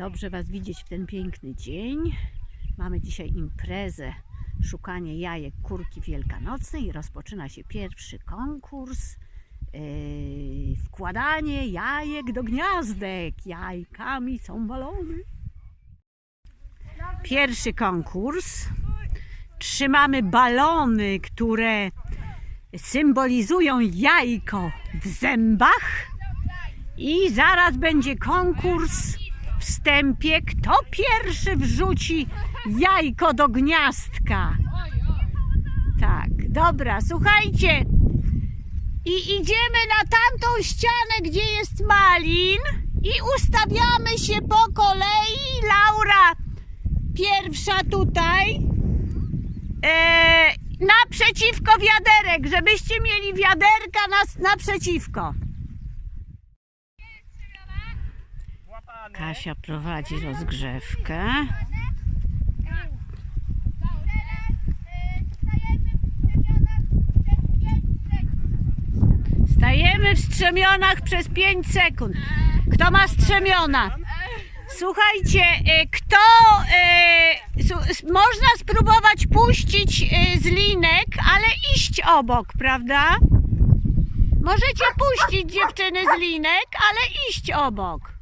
Dobrze Was widzieć w ten piękny dzień. Mamy dzisiaj imprezę szukanie jajek kurki wielkanocnej rozpoczyna się pierwszy konkurs. Yy, wkładanie jajek do gniazdek. Jajkami są balony. Pierwszy konkurs. Trzymamy balony, które symbolizują jajko w zębach. I zaraz będzie konkurs wstępie. Kto pierwszy wrzuci jajko do gniazdka? Tak, dobra, słuchajcie. I idziemy na tamtą ścianę, gdzie jest malin. I ustawiamy się po kolei. Laura pierwsza tutaj. E, naprzeciwko wiaderek, żebyście mieli wiaderka na, naprzeciwko. Kasia prowadzi rozgrzewkę. Stajemy w strzemionach przez 5 sekund. Kto ma strzemiona? Słuchajcie, e, kto. s- można spróbować puścić e, z linek, ale iść obok, prawda? Możecie puścić dziewczyny z linek, ale iść obok.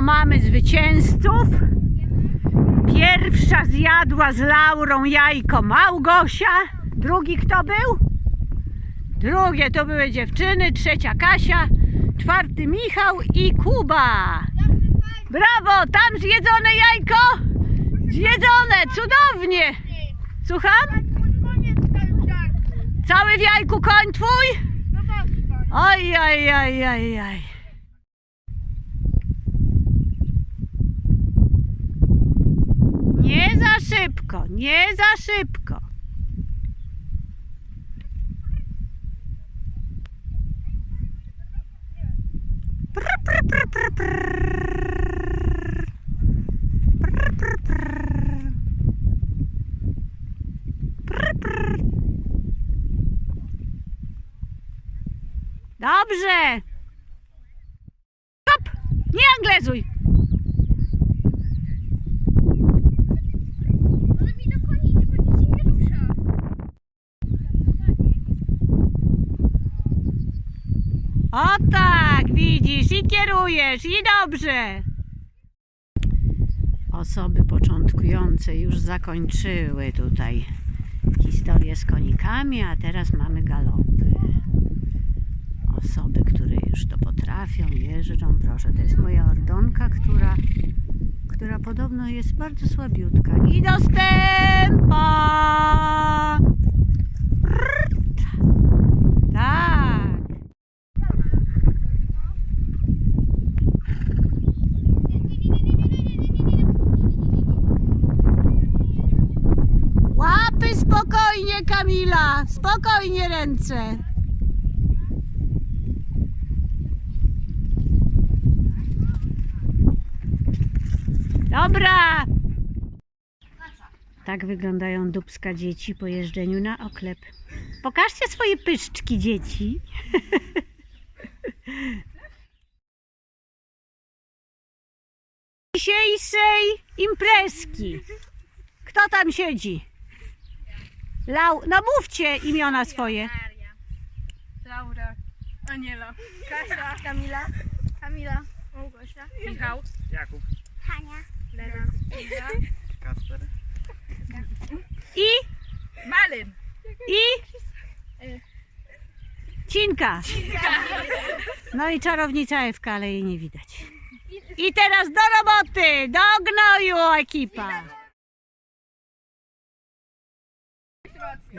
Mamy zwycięzców. Pierwsza zjadła z Laurą jajko Małgosia. Drugi kto był? Drugie to były dziewczyny, trzecia Kasia, czwarty Michał i Kuba. Brawo, tam zjedzone jajko? Zjedzone, cudownie. Słucham? Cały w jajku koń twój? Oj, oj, oj, oj, oj. Nie za szybko, nie za szybko. Prr, prr, prr, prr, prr. Prr, prr, prr. Prr. Dobrze. Hop! Nie anglezuj. Ale mi dokonicie, bo nic się nie rusza. O tak, widzisz i kierujesz i dobrze. Osoby początkujące już zakończyły tutaj historię z konikami, a teraz mamy galopy. Osoby, które już to potrafią, jeżdżą, proszę, to jest moja ordonka, która, która podobno jest bardzo słabiutka. I dostępa! Tak. Łapy spokojnie, Kamila. Spokojnie ręce. Dobra. Tak wyglądają dubska dzieci po jeżdżeniu na oklep. Pokażcie swoje pyszczki, dzieci. Dzisiejszej imprezki. Kto tam siedzi? Lau, no mówcie imiona swoje. Maria. Laura. Aniela. Kasia. Kamila. Kamila. Małgosia. Michał. Jakub, Hania. Lena. Iza. Kasper, I, Malyn. i Cinka. No i czarownica Ewka, ale jej nie widać. I teraz do roboty, do gnoju ekipa.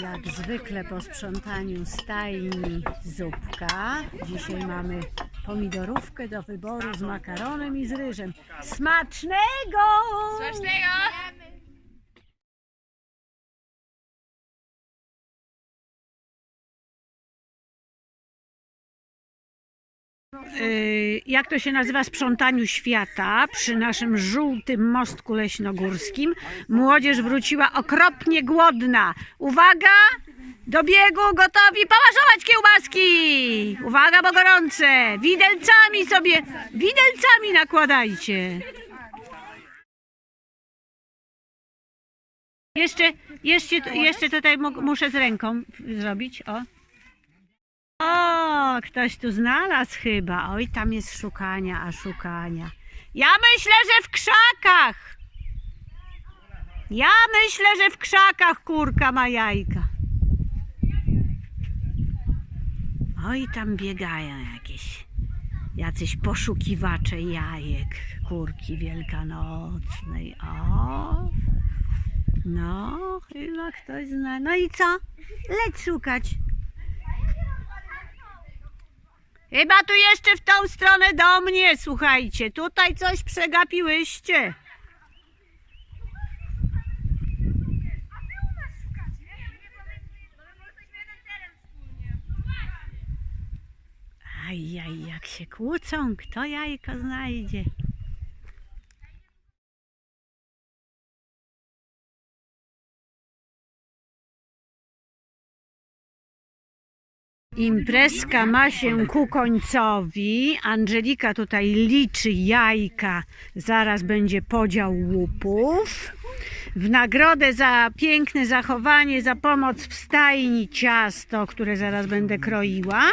Jak zwykle po sprzątaniu stajni zupka. Dzisiaj mamy pomidorówkę do wyboru z makaronem i z ryżem. Smacznego! Smacznego. Jak to się nazywa, sprzątaniu świata przy naszym żółtym mostku leśnogórskim. Młodzież wróciła okropnie głodna. Uwaga! Do biegu, gotowi, pomasować kiełbaski! Uwaga, bo gorące! Widelcami sobie, widelcami nakładajcie. Jeszcze, jeszcze, jeszcze tutaj muszę z ręką zrobić, o. O, ktoś tu znalazł chyba. Oj, tam jest szukania, a szukania. Ja myślę, że w krzakach. Ja myślę, że w krzakach kurka ma jajka. Oj, tam biegają jakieś jacyś poszukiwacze jajek kurki wielkanocnej. O, no, chyba ktoś zna. No i co? Leć szukać. Chyba tu jeszcze w tą stronę do mnie, słuchajcie. Tutaj coś przegapiłyście. Ajaj, jak się kłócą, kto jajko znajdzie. Imprezka ma się ku końcowi. Angelika tutaj liczy jajka. Zaraz będzie podział łupów. W nagrodę za piękne zachowanie, za pomoc w stajni ciasto, które zaraz będę kroiła.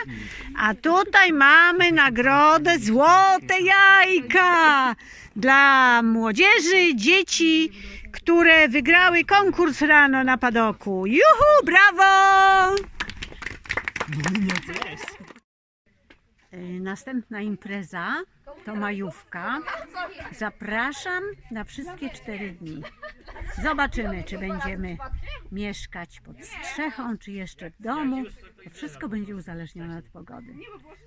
A tutaj mamy nagrodę złote jajka dla młodzieży, dzieci, które wygrały konkurs rano na padoku. Juhu, brawo! Y, Następna impreza to majówka. Zapraszam na wszystkie cztery dni. Zobaczymy, czy będziemy mieszkać pod strzechą, czy jeszcze w domu. To wszystko będzie uzależnione od pogody.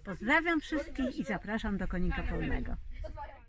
Pozdrawiam wszystkich i zapraszam do konika polnego.